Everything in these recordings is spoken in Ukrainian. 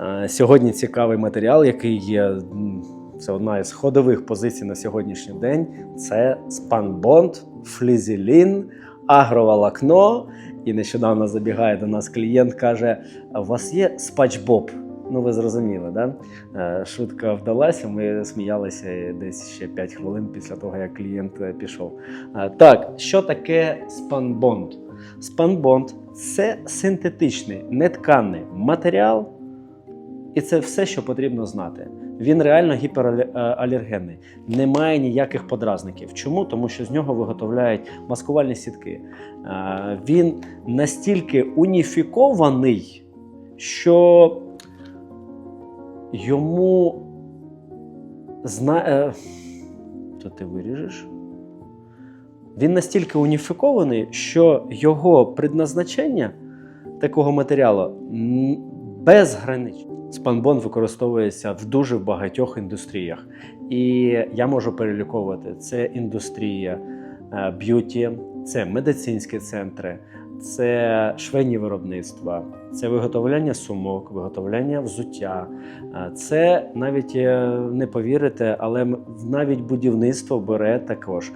Е, Сьогодні цікавий матеріал, який є. Це одна із ходових позицій на сьогоднішній день. Це спанбонд, флізелін, агроволокно. І нещодавно забігає до нас клієнт, каже: у вас є спачбоб? Ну, ви зрозуміли, да? Е, Шутка вдалася. Ми сміялися десь ще 5 хвилин після того, як клієнт е, пішов. Так, що таке спанбонд? Спанбонд це синтетичний нетканий матеріал, і це все, що потрібно знати. Він реально гіпералергенний, немає ніяких подразників. Чому? Тому що з нього виготовляють маскувальні сітки. Е, Він настільки уніфікований, що йому зна... е, Що ти виріжеш? Він настільки уніфікований, що його предназначення такого матеріалу безграничне. Спанбон використовується в дуже багатьох індустріях. І я можу переліковувати: це індустрія е, б'юті, це медицинські центри, це швейні виробництва, це виготовляння сумок, виготовляння взуття. Е, Це навіть е, не повірите, але навіть будівництво бере також.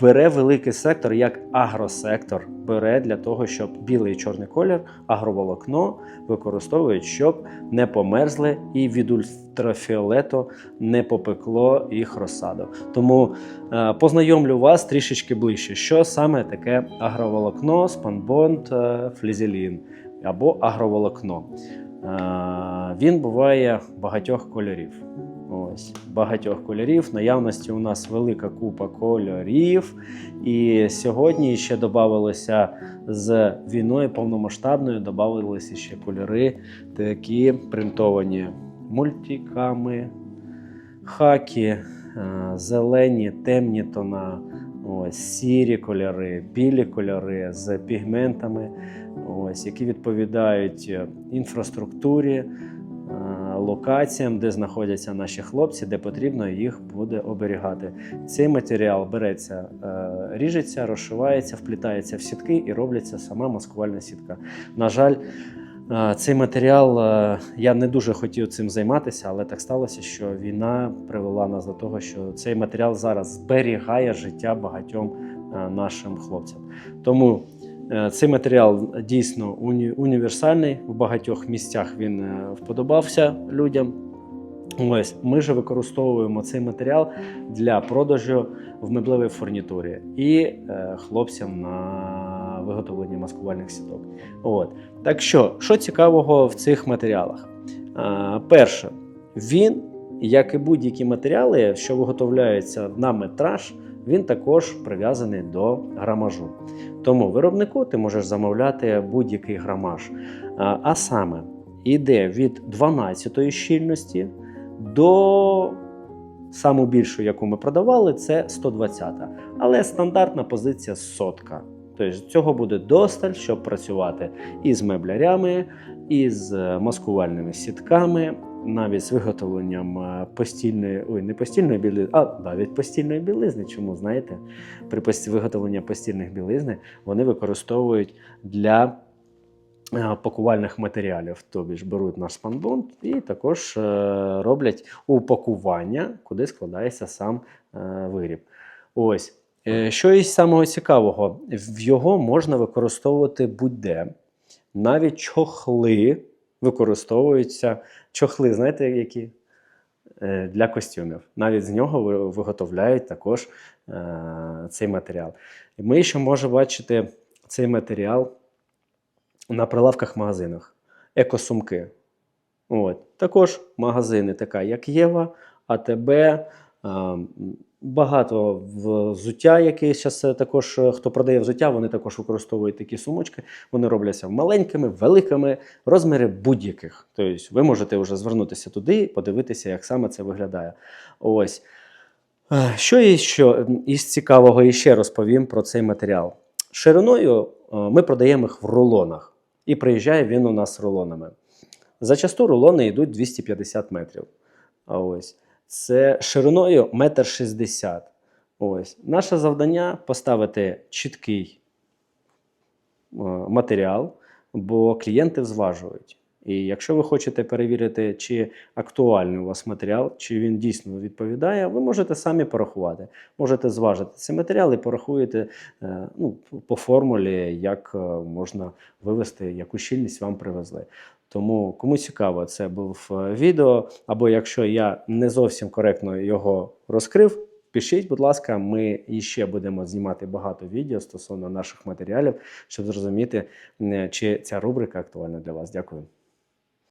Бере великий сектор, як агросектор, бере для того, щоб білий і чорний колір, агроволокно використовують, щоб не померзли і від ультрафіолету не попекло їх розсаду. Тому е, познайомлю вас трішечки ближче, що саме таке агроволокно, спанбонд, е, флізелін або агроволокно. Е, він буває багатьох кольорів. Ось багатьох кольорів. Наявності у нас велика купа кольорів. І сьогодні ще додавалося з війною повномасштабною, додавалися ще кольори, такі принтовані мультиками, хакі, е, зелені, темні тона, ось, сірі кольори, білі кольори з пігментами, ось, які відповідають е, інфраструктурі, е, локаціям, де знаходяться наші хлопці, де потрібно їх буде оберігати. Цей матеріал береться, ріжеться, розшивається, вплітається в сітки і робляться сама маскувальна сітка. На жаль, цей матеріал е, я не дуже хотів цим займатися, але так сталося, що війна привела нас до того, що цей матеріал зараз зберігає життя багатьом е, нашим хлопцям. Тому е, цей матеріал дійсно уні- універсальний. В багатьох місцях він вподобався людям. Ось ми же використовуємо цей матеріал для продажу в меблевій фурнітурі і хлопцям на виготовлення маскувальних сіток. От. Так що, що цікавого в цих матеріалах? А, перше, він, як і будь-які матеріали, що виготовляються на метраж, він також прив'язаний до грамажу. Тому виробнику ти можеш замовляти будь-який грамаж. А, а саме, йде від 12-ї щільності до саму більшу, яку ми продавали, це 120. Але стандартна позиція сотка. Тобто цього буде досталь, щоб працювати і з меблярями, і з е, маскувальними сітками, навіть з виготовленням е, постільної, ой, не постільної білизни, а навіть постільної білизни. Чому знаєте? При виготовленні постільних білизни вони використовують для е, пакувальних матеріалів. Тобі ж беруть наш спанбонд і також роблять упакування, куди складається сам виріб. Ось. Е, Що із самого цікавого, в його можна використовувати будь-де. Навіть чохли використовуються. Чохли, знаєте, які? Е, Для костюмів. Навіть з нього виготовляють також е, цей матеріал. Ми ще можемо бачити цей матеріал на прилавках-магазинах, Екосумки. От. Також магазини, така як Єва, АТБ, багато взуття, яке зараз також е, хто продає взуття, вони також використовують такі сумочки. Вони робляться маленькими, великими, розміри будь-яких. Тобто ви можете вже звернутися туди і подивитися, як саме це виглядає. Ось. Е, Що є що із цікавого іще розповім про цей матеріал. Шириною е, ми продаємо їх в рулонах, і приїжджає він у нас рулонами. Зачасту рулони йдуть 250 метрів. Ось це шириною 1,60 м. Ось наше завдання поставити чіткий е, матеріал, бо клієнти зважують. І якщо ви хочете перевірити, чи актуальний у вас матеріал, чи він дійсно відповідає, ви можете самі порахувати. Можете зважити цей матеріал і порахуєте е, ну, по формулі, як е, можна вивести, яку щільність вам привезли. Тому кому цікаво, це був е, відео. Або якщо я не зовсім коректно його розкрив, пишіть, будь ласка, ми іще будемо знімати багато відео стосовно наших матеріалів, щоб зрозуміти, чи ця рубрика актуальна для вас. Дякую.